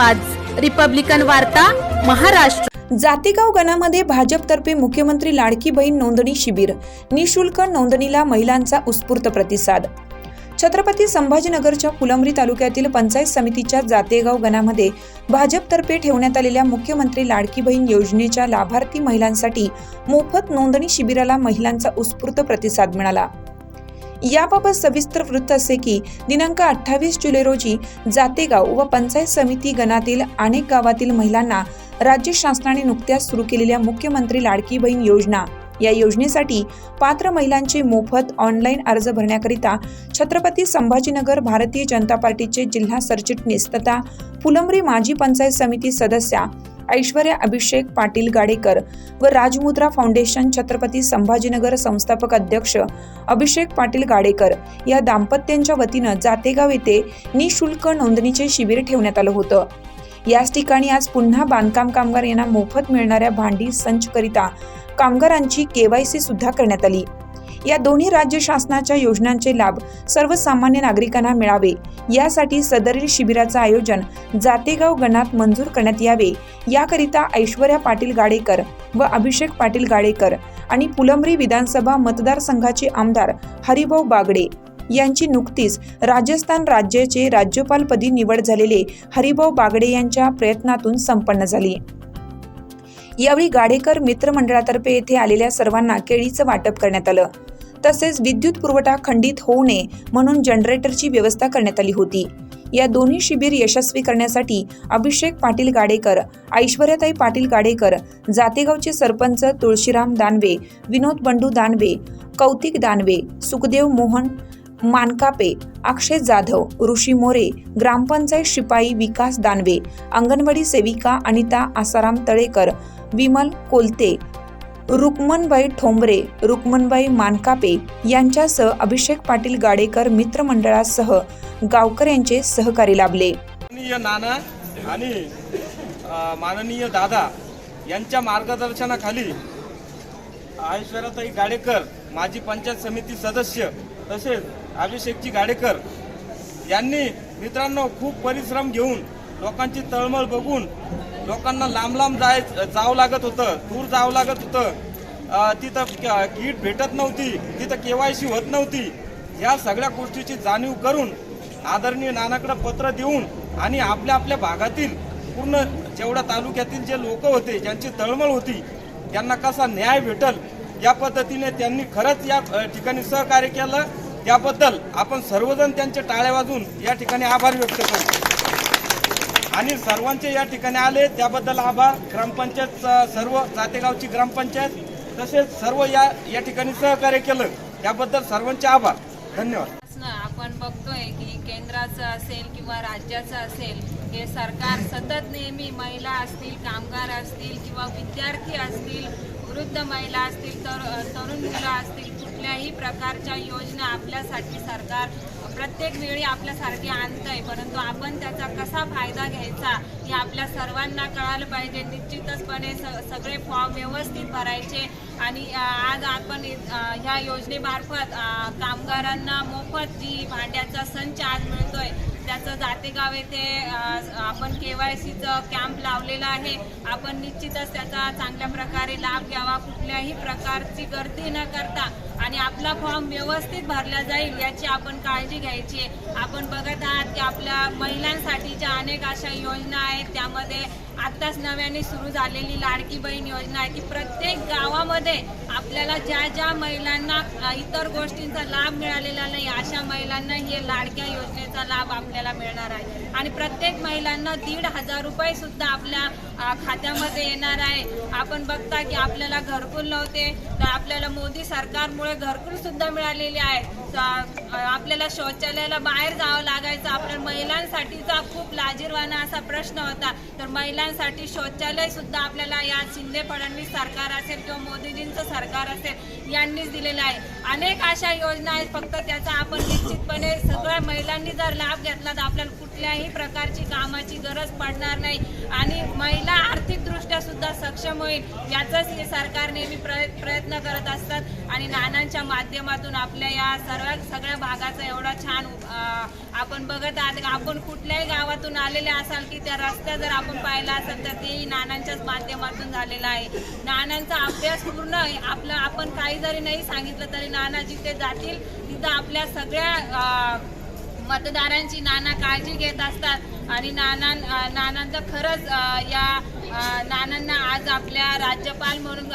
आवाज. रिपब्लिकन वार्ता महाराष्ट्र. जातेगाव गणामध्ये भाजपतर्फे मुख्यमंत्री लाडकी बहीण नोंदणी शिबिर. निशुल्क नोंदणीला महिलांचा उत्स्फूर्त प्रतिसाद. छत्रपती संभाजीनगरच्या फुलंब्री तालुक्यातील पंचायत समितीच्या जातेगाव गणामध्ये भाजपतर्फे ठेवण्यात आलेल्या मुख्यमंत्री लाडकी बहीण योजनेच्या लाभार्थी महिलांसाठी मोफत नोंदणी शिबिराला महिलांचा उत्स्फूर्त प्रतिसाद मिळाला. याबाबत सविस्तर वृत्त असे की दिनांक अठ्ठावीस जुलै रोजी जातेगाव व पंचायत समिती गणातील अनेक गावातील महिलांना राज्य शासनाने नुकत्याच सुरू केलेल्या मुख्यमंत्री लाडकी बहीण योजना. या योजनेसाठी पात्र महिलांचे मोफत ऑनलाईन अर्ज भरण्याकरिता छत्रपती संभाजीनगर भारतीय जनता पार्टीचे जिल्हा सरचिटणीस तथा फुलंब्री माजी पंचायत समिती सदस्या ऐश्वर्या अभिषेक पाटील गाडेकर व राजमुद्रा फाउंडेशन छत्रपती संभाजीनगर संस्थापक अध्यक्ष अभिषेक पाटील गाडेकर या दाम्पत्यांच्या वतीनं जातेगाव येथे निशुल्क नोंदणीचे शिबिर ठेवण्यात आलं होतं. याच ठिकाणी आज पुन्हा बांधकाम कामगार यांना मोफत मिळणाऱ्या भांडी संचकरिता कामगारांची केवायसी सुद्धा करण्यात आली. या दोन्ही राज्य शासनाच्या योजनांचे लाभ सर्वसामान्य नागरिकांना मिळावे. यासाठी सदरील शिबिराचं आयोजन जातेगाव गणात मंजूर करण्यात यावे. याकरिता ऐश्वर्या पाटील गाडेकर व अभिषेक पाटील गाडेकर आणि पुलंबरी विधानसभा मतदारसंघाचे आमदार हरिभाऊ बागडे यांची नुकतीच राजस्थान राज्याचे राज्यपालपदी निवड झालेले हरिभाऊ बागडे यांच्या प्रयत्नातून संपन्न झाली. यावेळी गाडेकर मित्रमंडळातर्फे येथे आलेल्या सर्वांना केळीचं वाटप करण्यात आलं. तसेच विद्युत पुरवठा खंडित होऊ नये म्हणून जनरेटरची व्यवस्था करण्यात आली होती. या दोन्ही शिबिर यशस्वी करण्यासाठी अभिषेक पाटील गाडेकर ऐश्वर्याताई पाटील गाडेकर जातेगावचे सरपंच तुळशीराम दानवे विनोद बंडू दानवे कौतिक दानवे सुखदेव मोहन मानकापे अक्षय जाधव ऋषी मोरे ग्रामपंचायत शिपाई विकास दानवे अंगणवाडी सेविका अनिता आसाराम तळेकर विमल कोलते रुक्मनबाई ठोंबरे रुक्मनबाई मानकापे यांच्यासह अभिषेक पाटील गाडेकर मित्रमंडळासह गावकर यांचे सहकारी लाभले. माननीय नाना आणि माननीय दादा यांच्या मार्गदर्शनाखाली ऐश्वर्याताई गाडेकर माजी पंचायत समिती सदस्य तसेच अभिषेकजी गाडेकर यांनी मित्रांनो खूप परिश्रम घेऊन लोकांची तळमळ बघून लोकांना लांब लांब जाय जावं लागत होतं दूर जावं लागत होतं. तिथं किट भेटत नव्हती तिथं केवायसी होत नव्हती. या सगळ्या गोष्टीची जाणीव करून आदरणीय नानाकडं पत्र देऊन आणि आपल्या आपल्या भागातील पूर्ण जेवढ्या तालुक्यातील जे लोक होते ज्यांची तळमळ होती त्यांना कसा न्याय भेटल या पद्धतीने त्यांनी खरंच या ठिकाणी सहकार्य केलं. त्याबद्दल आपण सर्वजण त्यांचे टाळ्या वाजून या ठिकाणी आभार व्यक्त करू. आणि सर्वांचे या ठिकाणी आले. त्याबद्दल आभार. ग्रामपंचायत सर्व जातेगावची ग्रामपंचायत तसेच सर्व या या ठिकाणी सहकार्य केलं. त्याबद्दल सर्वांचे आभार. धन्यवाद. आपण बघतोय की केंद्राचं असेल किंवा राज्याचं असेल हे सरकार सतत नेहमी महिला असतील कामगार असतील किंवा विद्यार्थी असतील वृद्ध महिला असतील तर तरुण मुलं असतील कुठल्याही प्रकारच्या योजना आपल्यासाठी सरकार प्रत्येक वेळी आपल्यासारखी आणतंय परंतु आपण त्याचा कसा फायदा घ्यायचा हे आपल्या सर्वांना कळालं पाहिजे. निश्चितचपणे स सगळे फॉर्म व्यवस्थित भरायचे आणि आज आपण ह्या योजनेमार्फत कामगारांना मोफत जी भांड्याचा संच आज मिळतोय त्याचं जातेगाव येथे आपण के वाय सीचं कॅम्प लावलेला आहे. आपण निश्चितच त्याचा चांगल्या प्रकारे लाभ घ्यावा कुठल्याही प्रकारची गर्दी न करता. आणि आपला फॉर्म व्यवस्थित भरला जाईल याची आपण काळजी घ्यायची आहे. आपण बघत आहात की आपल्या महिलांसाठीच्या अनेक अशा योजना आहेत. त्यामध्ये आत्ताच नव्याने सुरू झालेली लाडकी बहीण योजना आहे की प्रत्येक गावामध्ये आपल्याला ज्या ज्या महिलांना इतर गोष्टींचा लाभ मिळालेला नाही अशा महिलांना हे लाडक्या योजनेचा लाभ आपल्याला मिळणार आहे. आणि प्रत्येक महिलांना दीड हजार रुपये सुद्धा आपल्या खात्यामध्ये येणार आहे. आपण बघता की आपल्याला घरकुल नव्हते तर आपल्याला मोदी सरकारमुळे घरकुल सुद्धा मिळालेले आहे. आपल्याला शौचालयाला बाहेर जावं लागायचं. आपल्या महिलांसाठीचा खूप लाजीरवाना असा प्रश्न होता. तर महिलांसाठी शौचालय सुद्धा आपल्याला या शिंदे फडणवीस सरकार असेल किंवा मोदीजींचं सरकार सरकार असेल यांनीच दिलेलं आहे. अनेक अशा योजना आहेत फक्त त्याचा आपण निश्चितपणे सगळ्या महिलांनी जर लाभ घेतला तर आपल्याला कुठल्याही प्रकारची कामाची गरज पडणार नाही. आणि महिला आर्थिकदृष्ट्या सुद्धा सक्षम होईल याचाच हे सरकार नेहमी प्रयत्न करत असतात. आणि नानांच्या माध्यमातून आपल्या या सर्व सगळ्या भागाचा एवढा छान आपण बघत आहात. आपण कुठल्याही गावातून आलेले असाल की त्या रस्त्या जर आपण पाहिला असेल तर तेही नानांच्याच माध्यमातून झालेला आहे. नानांचा अभ्यास पूर्ण आहे. आपलं आपण काही जरी नाही सांगितलं तरी नाना जिथे जातील तिथं आपल्या सगळ्या मतदारांची नाना काळजी घेत असतात. आणि नाना नानांचं खरंच या नानांना आज आपल्या राज्यपाल म्हणून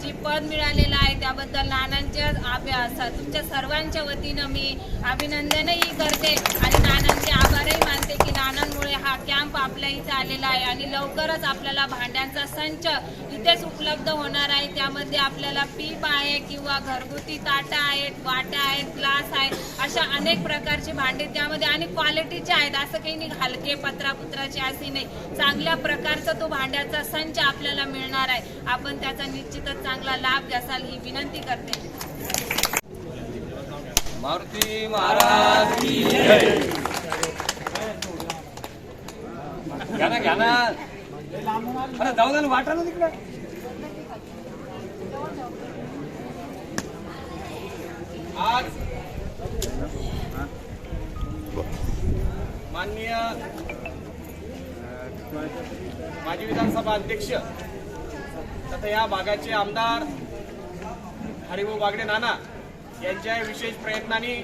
जी पद मिळालेलं आहे त्याबद्दल नानांच्या आभ्या- स- तुमच्या सर्वांच्या वतीनं मी अभिनंदनही करते. आणि नानांचे आभारही मानते की नानांमुळे हा कॅम्प आपल्या इथं आलेला आहे. आणि लवकरच आपल्याला भांड्यांचा संच इथेच उपलब्ध होणार आहे त्यामध्ये आपल्याला पीप आहे किंवा घरगुती ताटा आहेत वाटा आहेत ग्लास आहेत अशा अनेक प्रकारचे भांडे त्यामध्ये आणि क्वालिटीचे आहेत. असं काही नाही हलके पत्रापुत्राचे असे नाही. चांगल्या प्रकारचा तो भांड्याचा संच आपल्याला मिळणार आहे. आपण त्याचा निश्चितच चांगला लाभ घ्यासाल ही विनंती करते. मारुती महाराज की घ्या ना घ्या ना. अरे जाऊ दे ना वाटा ना तिकडे. आज माननीय माजी विधानसभा अध्यक्ष तथा या भागाचे आमदार हरिभाऊ बागडे नाना यांच्या विशेष प्रयत्नांनी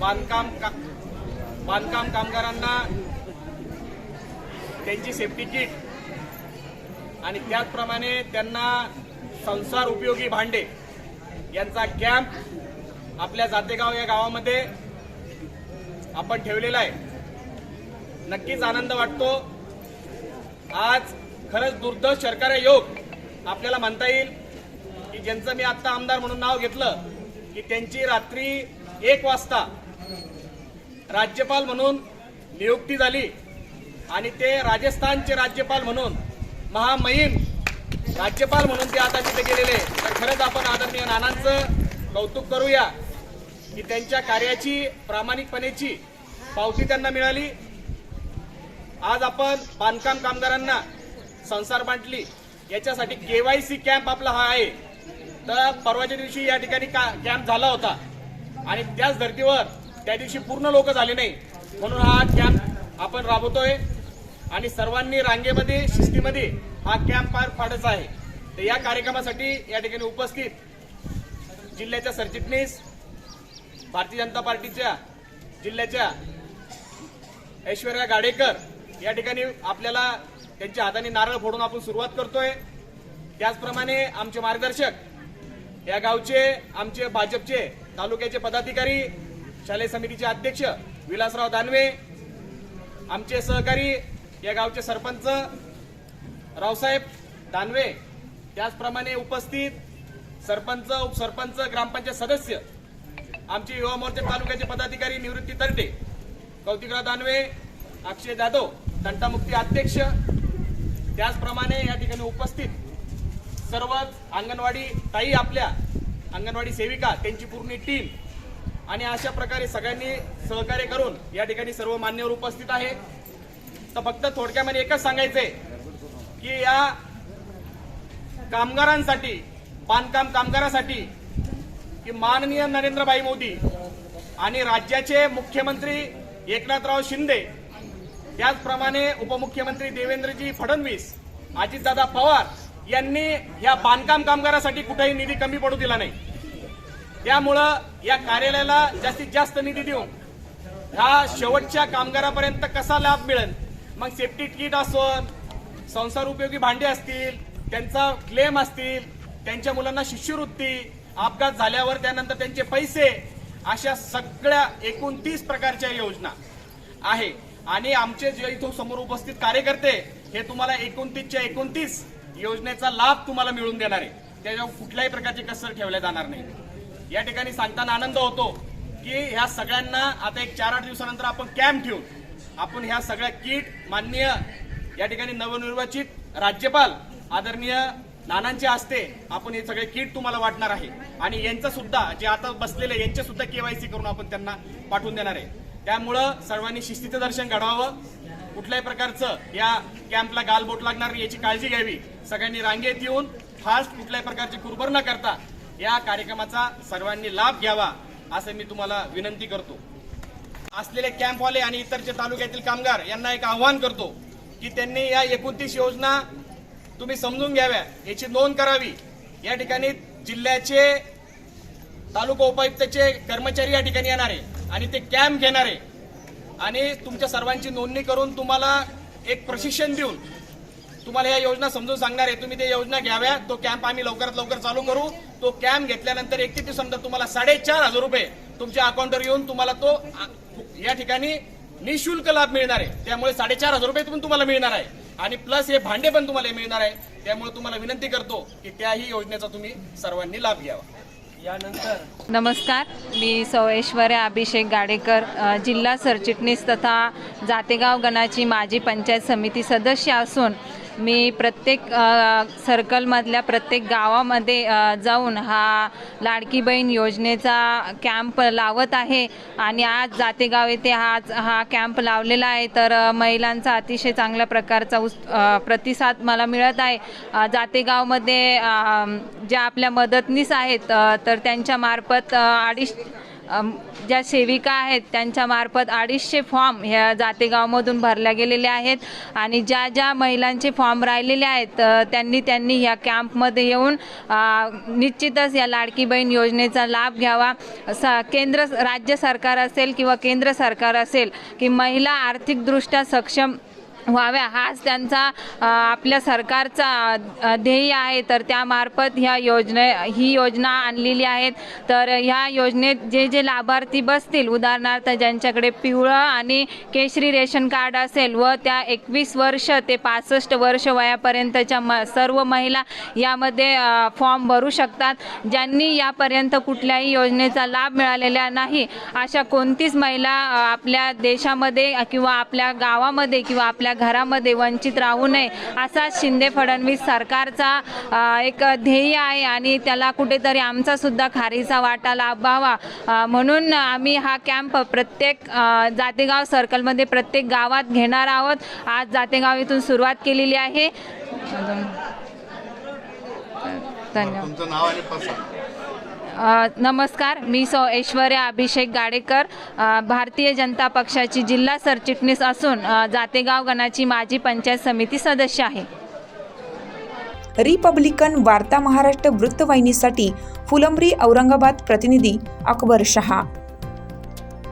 बांधकाम का बांधकाम कामगारांना त्यांची सेफ्टी किट आणि त्याचप्रमाणे त्यांना संसार उपयोगी भांडे यांचा कॅम्प आपल्या जातेगाव या गावामध्ये आपण ठेवलेला आहे. नक्कीच आनंद वाटतो. आज खरंच दुर्दैव सरकार योग आपल्याला म्हणता येईल की ज्यांचं मी आत्ता आमदार म्हणून नाव घेतलं की त्यांची रात्री एक वाजता राज्यपाल म्हणून नियुक्ती झाली आणि ते राजस्थानचे राज्यपाल म्हणून महामहिम राज्यपाल म्हणून ते आता तिथे गेलेले तर खरंच आपण आदरणीय नानांचं कौतुक करूया की त्यांच्या कार्याची प्रामाणिकपणेची पावती त्यांना मिळाली. आज आपण बांधकाम कामगारांना संसार बांटली. याच्यासाठी केवायसी कॅम्प आपला हा आहे. तर परवाच्या दिवशी या ठिकाणी कॅम्प झाला होता. आणि त्याच धर्तीवर त्या दिवशी पूर्ण लोक झाले नाही. म्हणून हा कॅम्प आपण राबवतोय. आणि सर्वांनी रांगेमध्ये शिस्तीमध्ये हा कॅम्प पार पाडायचा आहे. तर या कार्यक्रमासाठी या ठिकाणी उपस्थित जिल्ह्याच्या सरचिटणीस भारतीय जनता पार्टीच्या जिल्ह्याच्या ऐश्वर्या गाडेकर या ठिकाणी आपल्याला त्यांच्या हाताने नारळ फोडून आपण सुरुवात करतोय. त्याचप्रमाणे आमचे मार्गदर्शक या गावचे आमचे भाजपचे तालुक्याचे पदाधिकारी शालेय समितीचे अध्यक्ष विलासराव दानवे आमचे सहकारी या गावचे सरपंच रावसाहेब दानवे त्याचप्रमाणे उपस्थित सरपंच उपसरपंच ग्रामपंचायत सदस्य आमचे युवा मोर्चा तालुक्याचे पदाधिकारी निवृत्ती तरटे कौतिकराव दानवे अक्षय जाधव तंटामुक्ती अध्यक्ष त्याचप्रमाणे या ठिकाणी उपस्थित सर्वच अंगणवाडी ताई आपल्या अंगणवाडी सेविका त्यांची पूर्ण टीम आणि अशा प्रकारे सगळ्यांनी सहकार्य करून या ठिकाणी सर्व मान्यवर उपस्थित आहे. तर फक्त थोडक्यामध्ये एकच सांगायचंय. की या कामगारांसाठी बांधकाम कामगारासाठी की माननीय नरेंद्रभाई मोदी आणि राज्याचे मुख्यमंत्री एकनाथराव शिंदे त्याचप्रमाणे उपमुख्यमंत्री देवेंद्रजी फडणवीस अजितदादा पवार यांनी या बांधकाम कामगारासाठी कुठेही निधी कमी पडू दिला नाही. त्यामुळं या कार्यालयाला जास्तीत जास्त निधी देऊन ह्या शेवटच्या कामगारापर्यंत कसा लाभ मिळेल? मग सेफ्टी किट असो संसार उपयोगी भांडे असतील त्यांचा क्लेम असतील त्यांच्या मुलांना शिष्यवृत्ती अपघात झाल्यावर त्यानंतर त्यांचे पैसे अशा सगळ्या एकोणतीस प्रकारच्या योजना आहे. आणि आमचे जे इथं समोर उपस्थित कार्यकर्ते हे तुम्हाला एकोणतीसच्या एकोणतीस योजनेचा लाभ तुम्हाला मिळून देणार आहे. त्याच्यावर कुठल्याही प्रकारची कसर ठेवल्या जाणार नाही. या ठिकाणी सांगताना आनंद होतो की ह्या सगळ्यांना आता एक चार आठ दिवसानंतर आपण कॅम्प ठेवून आपण ह्या सगळ्या किट माननीय या ठिकाणी नवनिर्वाचित राज्यपाल आदरणीय नानांचे हस्ते आपण हे सगळे किट तुम्हाला वाटणार आहे. आणि यांचं सुद्धा जे आता बसलेले यांचे सुद्धा केवायसी करून आपण त्यांना पाठवून देणार आहे. त्यामुळं सर्वांनी शिस्तीचं दर्शन घडावं कुठल्याही प्रकारचं या कॅम्पला गालबोट लागणार याची काळजी घ्यावी. सगळ्यांनी रांगेत येऊन फास्ट कुठल्याही प्रकारची कुरबर न करता या कार्यक्रमाचा सर्वांनी लाभ घ्यावा असं मी तुम्हाला विनंती करतो. असलेले कॅम्पवाले आणि इतर जे तालुक्यातील कामगार यांना एक आव्हान करतो. की त्यांनी या एकोणतीस योजना तुम्ही समजून घ्याव्या. याची नोंद करावी. या ठिकाणी जिल्ह्याचे तालुका उपायुक्तचे कर्मचारी या ठिकाणी येणार आहे आणि ते कॅम्प घेणार आहे आणि तुमच्या सर्वांची नोंदणी करून तुम्हाला एक प्रशिक्षण देऊन तुम्हाला या योजना समजून सांगणार आहे. तुम्ही ते योजना घ्याव्या. तो कॅम्प आम्ही लवकरात लवकर चालू करू. तो कॅम्प घेतल्यानंतर एकतीस दिवसानंतर तुम्हाला साडेचार हजार रुपये तुमच्या अकाउंटवर येऊन तुम्हाला तो या ठिकाणी निशुल्क लाभ मिळणार आहे. त्यामुळे साडेचार हजार रुपये पण तुम्हाला मिळणार आहे. आणि प्लस हे भांडे पण तुम्हाला मिळणार आहे. त्यामुळे तुम्हाला विनंती करतो की त्याही योजनेचा तुम्ही सर्वांनी लाभ घ्यावा. यानंतर नमस्कार. मी सौ ऐश्वर्या अभिषेक गाडेकर जिल्हा सरचिटणीस तथा जातेगाव गणाची माजी पंचायत समिती सदस्य असून मी प्रत्येक सर्कलमधल्या प्रत्येक गावामध्ये जाऊन हा लाडकी बहीण योजनेचा कॅम्प लावत आहे. आणि आज जातेगाव येथे आज हा कॅम्प लावलेला आहे. तर महिलांचा अतिशय चांगल्या प्रकारचा उस प्रतिसाद मला मिळत आहे. जातेगावमध्ये ज्या आपल्या मदतनीस आहेत तर त्यांच्या मार्फत अडीच ज्या सेविका आहेत त्यांच्या मार्फत अडीचशे फॉर्म ह्या जातेगावमधून भरल्या गेलेले आहेत आणि ज्या ज्या महिलांचे फॉर्म राहिलेले आहेत त्यांनी त्यांनी ह्या कॅम्पमध्ये येऊन निश्चितच या लाडकी बहीण योजनेचा लाभ घ्यावा. स केंद्र राज्य सरकार असेल किंवा केंद्र सरकार असेल की महिला आर्थिकदृष्ट्या सक्षम व्हाव्या. हाच त्यांचा आपल्या सरकारचा ध्येय आहे. तर त्यामार्फत ह्या योजने ही योजना आणलेली आहेत. तर ह्या योजनेत जे जे लाभार्थी बसतील उदाहरणार्थ ज्यांच्याकडे पिवळं आणि केशरी रेशन कार्ड असेल व त्या एकवीस वर्ष ते पासष्ट वर्ष वयापर्यंतच्या म सर्व महिला यामध्ये फॉर्म भरू शकतात. ज्यांनी यापर्यंत कुठल्याही योजनेचा लाभ मिळालेला नाही अशा कोणतीच महिला आपल्या देशामध्ये किंवा आपल्या गावामध्ये किंवा आपल्या घरामध्ये वंचित राहू नये असा शिंदे फडणवीस सरकारचा एक ध्येय आहे आणि त्याला कुठेतरी आमचा सुद्धा खारीचा वाटा लाभावा. म्हणून आम्ही हा कॅम्प प्रत्येक जातेगाव सर्कलमध्ये प्रत्येक गावात घेणार आहोत. आज जातेगाव इथून सुरुवात केलेली आहे. धन्यवाद. नमस्कार मी सौ ऐश्वर्या अभिषेक गाडेकर. भारतीय जनता पक्षाची जिल्हा सरचिटणीस असून जातेगाव गणाची माजी पंचायत समिती सदस्य आहे. रिपब्लिकन वार्ता महाराष्ट्र वृत्तवाहिनीसाठी फुलंब्री औरंगाबाद प्रतिनिधी अकबर शहा.